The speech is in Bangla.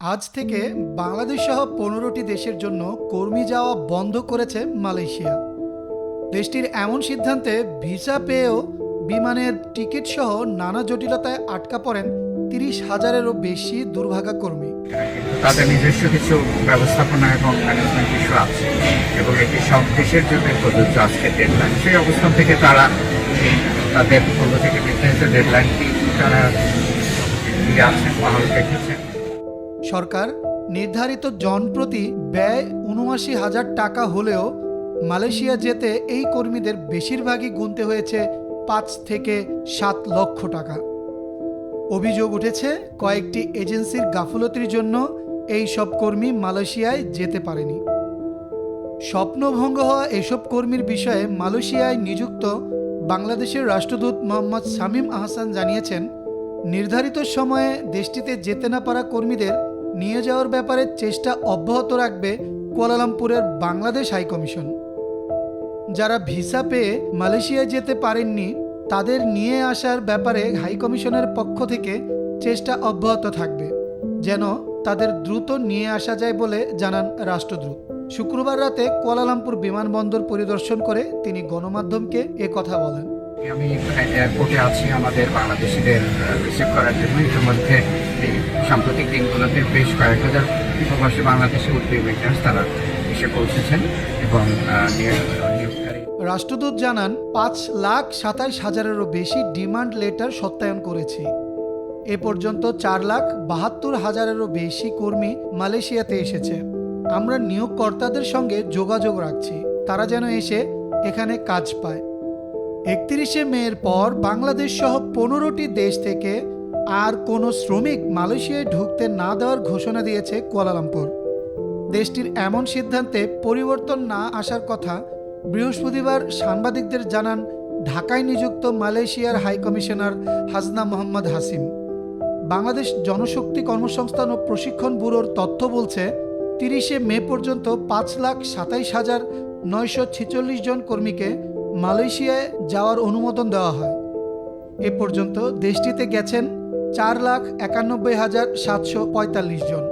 আজ থেকে বাংলাদেশ সহ পনেরোটি দেশের জন্য কর্মী যাওয়া বন্ধ করেছে মালয়েশিয়া। দেশটির এমন সিদ্ধান্তে ভিসা পেয়েও বিমানের টিকিট সহ নানা জটিলতায় আটকা পড়েন তিরিশ হাজারেরও বেশি দুর্ভাগা কর্মী। তাদের নিজস্ব কিছু ব্যবস্থাপনা এবং ম্যানেজমেন্ট ইস্যু আছে এবং এটি সব দেশের জন্য প্রযোজ্য। আজকে ডেডলাইন সেই অবস্থান থেকে তারা তাদের পূর্ব থেকে নির্ধারিত ডেডলাইনটি তারা আছেন, বহাল রেখেছেন। সরকার নির্ধারিত জনপ্রতি ব্যয় উনআশি হাজার টাকা হলেও মালয়েশিয়া যেতে এই কর্মীদের বেশিরভাগই গুনতে হয়েছে পাঁচ থেকে সাত লক্ষ টাকা। অভিযোগ উঠেছে, কয়েকটি এজেন্সির গাফলতির জন্য এই সব কর্মী মালয়েশিয়ায় যেতে পারেনি। স্বপ্নভঙ্গ হওয়া এসব কর্মীর বিষয়ে মালয়েশিয়ায় নিযুক্ত বাংলাদেশের রাষ্ট্রদূত মোহাম্মদ শামীম আহসান জানিয়েছেন, নির্ধারিত সময়ে দেশটিতে যেতে না পারা কর্মীদের নিয়ে যাওয়ার ব্যাপারে চেষ্টা অব্যাহত রাখবে কুয়ালালামপুরের বাংলাদেশ হাইকমিশন যারা ভিসা পেয়ে মালয়েশিয়ায় যেতে পারেননি, তাদের নিয়ে আসার ব্যাপারে হাইকমিশনের পক্ষ থেকে চেষ্টা অব্যাহত থাকবে, যেন তাদের দ্রুত নিয়ে আসা যায় বলে জানান রাষ্ট্রদূত। শুক্রবার রাতে কুয়ালালামপুর বিমানবন্দর পরিদর্শন করে তিনি গণমাধ্যমকে কথা বলেন। আমি এয়ারপোর্টে আছি। আমাদের বাংলাদেশিদের রিসিভ করার জন্য। ইতিমধ্যে সাম্প্রতিক দিনগুলোতে বেশ কয়েক হাজার প্রবাসী বাংলাদেশি উদ্যোগীরা তারা এসে পৌঁছেছেন এবং রাষ্ট্রদূত জানান, পাঁচ লাখ সাতাইশ হাজারেরও বেশি ডিমান্ড লেটার সত্যায়ন করেছি। এ পর্যন্ত চার লাখ বাহাত্তর হাজারেরও বেশি কর্মী মালয়েশিয়াতে এসেছে। আমরা নিয়োগকর্তাদের সঙ্গে যোগাযোগ রাখছি। তারা যেন এসে এখানে কাজ পায়। একত্রিশে মের পর বাংলাদেশ সহ পনেরোটি দেশ থেকে আর কোনো শ্রমিক মালয়েশিয়ায় ঢুকতে না দেওয়ার ঘোষণা দিয়েছে কুয়ালালামপুর। দেশটির এমন সিদ্ধান্তে পরিবর্তন না আসার কথা বৃহস্পতিবার সাংবাদিকদের জানান ঢাকায় নিযুক্ত মালয়েশিয়ার হাইকমিশনার হাসনা মোহাম্মদ হাসিম। বাংলাদেশ জনশক্তি কর্মসংস্থান ও প্রশিক্ষণ ব্যুরোর তথ্য বলছে, তিরিশে মে পর্যন্ত পাঁচ লাখ সাতাইশ হাজার নয়শো ছেচল্লিশ জন কর্মীকে মালয়েশিয়ায় যাওয়ার অনুমোদন দেওয়া হয়। এ পর্যন্ত দেশটিতে গেছেন চার লাখ একানব্বই হাজার সাতশো পঁয়তাল্লিশ জন।